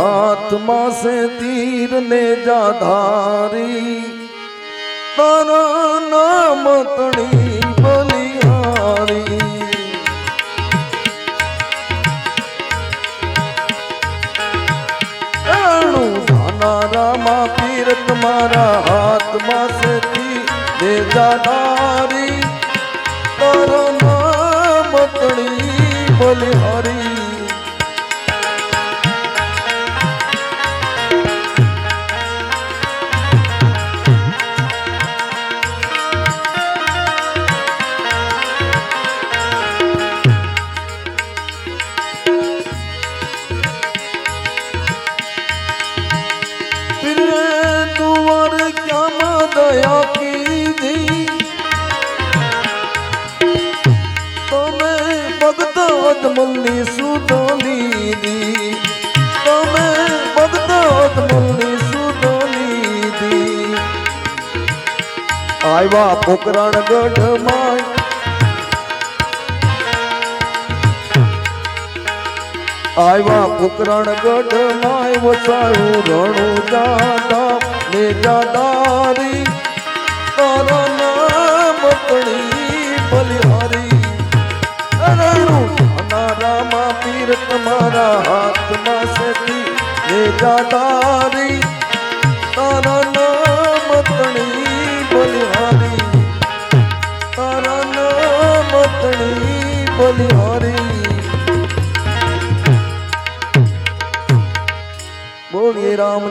હાથમાં સે તીર ને જાધારી તારા નામ તણી બલિહારી રામા પીર તમારા હાથમાં સે તીર ને જાધારી તારા નામ તણી બલિહારી મલ્લી સુધો લીધી તમે બગદાદ મલ્લી સુધો લીધી આવ્યા પોકરણ ગઢમાં આવ્યા પોકરણ ગઢમાં વસાયું રણું જાતા ને જાદારી તારા નામ તણી બલિહારી રણું અનારામા પીર તમારા હાથમાં સતી ને જાદારી તારા નામ તણી બલિહારી તારા નામ તણી બલિહારી બોલીએ રામ